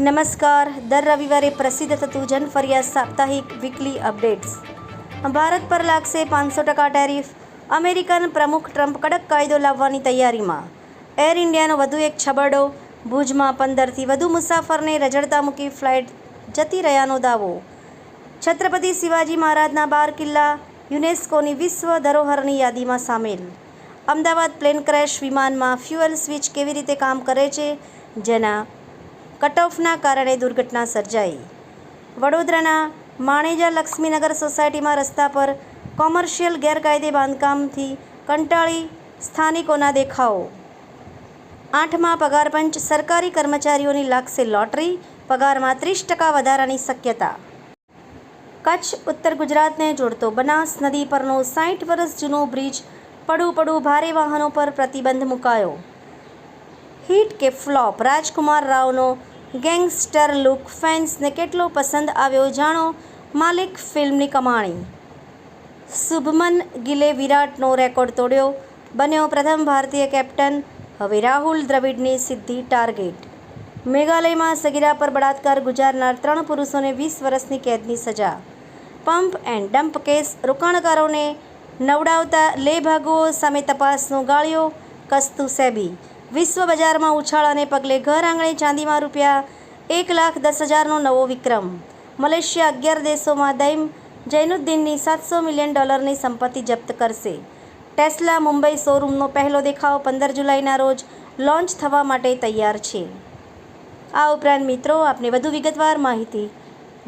નમસ્કાર. દર રવિવારે પ્રસિદ્ધ થતું જનફરિયાદ સાપ્તાહિક વીકલી અપડેટ્સ ભારત પર લાગશે પાંચસો ટકા ટેરિફ. અમેરિકન પ્રમુખ ટ્રમ્પ કડક કાયદો લાવવાની તૈયારીમાં. એર ઇન્ડિયાનો વધુ એક છબરડો. ભુજમાં પંદરથી વધુ મુસાફરને રજડતા મૂકી ફ્લાઇટ જતી રહ્યાનો દાવો. છત્રપતિ શિવાજી મહારાજના બાર કિલ્લા યુનેસ્કોની વિશ્વ ધરોહરની યાદીમાં સામેલ. અમદાવાદ પ્લેન ક્રેશ વિમાનમાં ફ્યુઅલ સ્વિચ કેવી રીતે કામ કરે છે? જેના કટઓફના કારણે દુર્ઘટના સર્જાઈ. વડોદરાના માણેજા લક્ષ્મીનગર સોસાયટીમાં રસ્તા પર કોમર્શિયલ ગેરકાયદે બાંધકામથી કંટાળી સ્થાનિકોના દેખાવો. આઠમા પગારપંચ સરકારી કર્મચારીઓની લાગશે લોટરી, પગારમાં ત્રીસ ટકા વધારાની શક્યતા. કચ્છ, ઉત્તર ગુજરાતને જોડતો બનાસ નદી પરનો સાઠ વર્ષ જૂનો બ્રિજ પડું પડું ભારે વાહનો પર પ્રતિબંધ મુકાયો. હિટ કે ફ્લોપ, રાજકુમાર રાવનો ગેંગસ્ટર લુક ફેન્સને કેટલો પસંદ આવ્યો જાણો? માલિક ફિલ્મની કમાણી. શુભમન ગિલે વિરાટનો રેકોર્ડ તોડ્યો. બન્યો પ્રથમ ભારતીય કેપ્ટન. હવે રાહુલ દ્રવિડની સિદ્ધિ ટાર્ગેટ. મેઘાલયમાં સગીરા પર બળાત્કાર ગુજારનાર ત્રણ પુરુષોને વીસ વર્ષની કેદની સજા. પંપ એન્ડ ડમ્પ કેસ રોકાણકારોને નવડાવતા લેભાગુઓ સામે તપાસનો ગાળ્યો. કસ્તુ સેબી વિશ્વ બજારમાં ઉછાળાને પગલે ઘર આંગણે ચાંદીમાં રૂપિયા એક લાખ દસ હજારનો નવો વિક્રમ. મલેશિયા અગિયાર દેશોમાં દૈમ જૈનુદ્દીનની સાતસો મિલિયન ડોલરની સંપત્તિ જપ્ત કરશે. ટેસ્લા મુંબઈ શોરૂમનો પહેલો દેખાવ પંદર જુલાઈના રોજ લોન્ચ થવા માટે તૈયાર છે. આ ઉપરાંત મિત્રો, આપને વધુ વિગતવાર માહિતી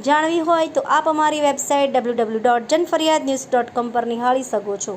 જાણવી હોય તો આપ અમારી website W W dot Janfariyad news dot com પર નિહાળી શકો છો.